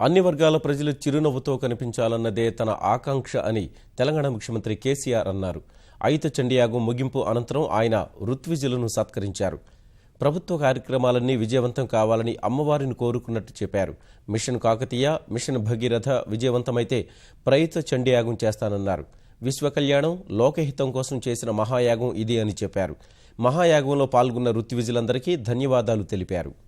అన్ని వర్గాల ప్రజలు చిరునవ్వుతో కనిపించాలన్నదే తన ఆకాంక్ష అని తెలంగాణ ముఖ్యమంత్రి కేసీఆర్ అన్నారు. అయిత చండియాగం ముగింపు అనంతరం ఆయన ఋత్విజులను సత్కరించారు. ప్రభుత్వ కార్యక్రమాలన్నీ విజయవంతం కావాలని అమ్మవారిని కోరుకున్నట్టు చెప్పారు. మిషన్ కాకతీయ మిషన్ భగీరథ విజయవంతమైతే ప్రయిత చండియాగం చేస్తానన్నారు. విశ్వకళ్యాణం లోకహితం కోసం చేసిన మహాయాగం ఇది అని చెప్పారు. మహాయాగంలో పాల్గొన్న ఋత్విజులందరికీ ధన్యవాదాలు తెలిపారు.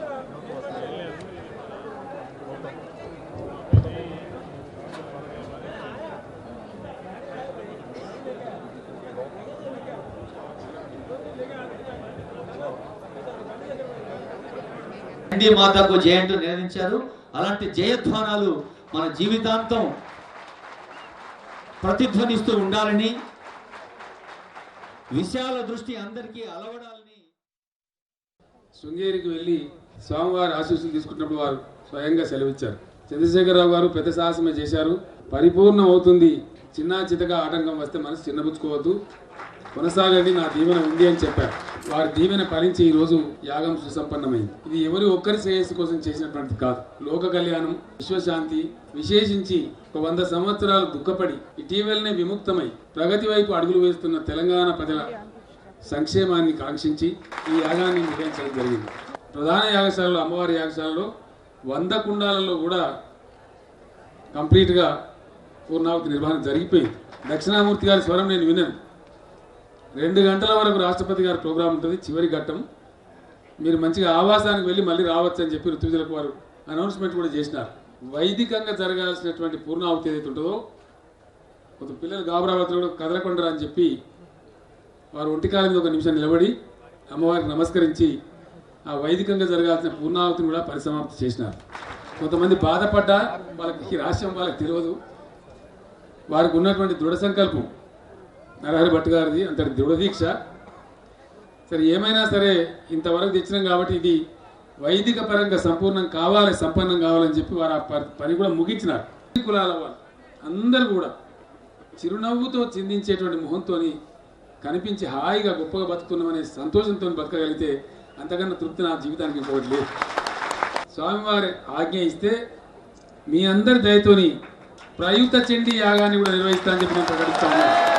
చండీ మాతకు జయంటు నిర్వహించారు. అలాంటి జయధ్వానాలు మన జీవితాంతం ప్రతిధ్వనిస్తూ ఉండాలని విశాల దృష్టి అందరికీ అలవడాలని. శృంగేరికి వెళ్ళి స్వామివారి ఆశీస్సులు తీసుకున్నప్పుడు వారు స్వయంగా సెలవిచ్చారు. చంద్రశేఖరరావు గారు పెద్ద సాహసమే చేశారు. పరిపూర్ణం అవుతుంది చిన్న చితగా ఆటంకం వస్తే మనసు చిన్నపుచ్చుకోవద్దు కొనసాగండి నా దీవెన ఉంది అని చెప్పారు. వారి దీవెన ఫలించి ఈ రోజు యాగం సుసంపన్నమైంది. ఇది ఎవరి ఒక్కరి శ్రేయస్సు కోసం చేసినటువంటిది కాదు. లోక కళ్యాణం విశ్వశాంతి విశేషించి ఒక వంద సంవత్సరాలు దుఃఖపడి ఇటీవలనే విముక్తమై ప్రగతి వైపు అడుగులు వేస్తున్న తెలంగాణ ప్రజల సంక్షేమాన్ని కాంక్షించి ఈ యాగాన్ని నిర్వహించడం జరిగింది. ప్రధాన యాగశాలలో అమ్మవారి యాగశాలలో వంద కుండాలలో కూడా కంప్లీట్గా పూర్ణావతి నిర్వహణ జరిగిపోయింది. దక్షిణామూర్తి గారి స్వరం నేను విన్నాను రెండు గంటల వరకు రాష్ట్రపతి గారి ప్రోగ్రాం ఉంటుంది. చివరి ఘట్టం. మీరు మంచిగా ఆవాసానికి వెళ్ళి మళ్ళీ రావచ్చు అని చెప్పి ఋతుజులకు వారు అనౌన్స్మెంట్ కూడా చేసినారు. వైదికంగా జరగాల్సినటువంటి పూర్ణావతి ఏదైతే ఉంటుందో కొంత పిల్లలు గాబరావతిలో కూడా కదలకుండా అని చెప్పి వారు ఒంటికాల మీద ఒక నిమిషం నిలబడి అమ్మవారికి నమస్కరించి ఆ వైదికంగా జరగాల్సిన పూర్ణావతిని కూడా పరిసమాప్తి చేసినారు. కొంతమంది బాధపడ్డా వాళ్ళకి ఈ రహస్యం వాళ్ళకి తెలియదు. వారికి ఉన్నటువంటి దృఢ సంకల్పం. నరహరి భట్ గారిది అంతటి దృఢదీక్ష సరే ఏమైనా సరే ఇంతవరకు తెచ్చినాం కాబట్టి ఇది వైదిక పరంగా సంపూర్ణం కావాలి సంపన్నం కావాలని చెప్పి వారు ఆ పని కూడా ముగించినారు. కులాల వాళ్ళు అందరూ కూడా చిరునవ్వుతో చిందించేటువంటి మొహంతోని కనిపించి హాయిగా గొప్పగా బతుకున్నామనే సంతోషంతో బతకగలిగితే అంతకన్నా తృప్తి నా జీవితానికి ఇంకోటి లేదు. స్వామివారి ఆజ్ఞ ఇస్తే మీ అందరి దయతోని ప్రయుక్త చెండి యాగాన్ని కూడా నిర్వహిస్తా అని చెప్పి నేను ప్రకటిస్తాను.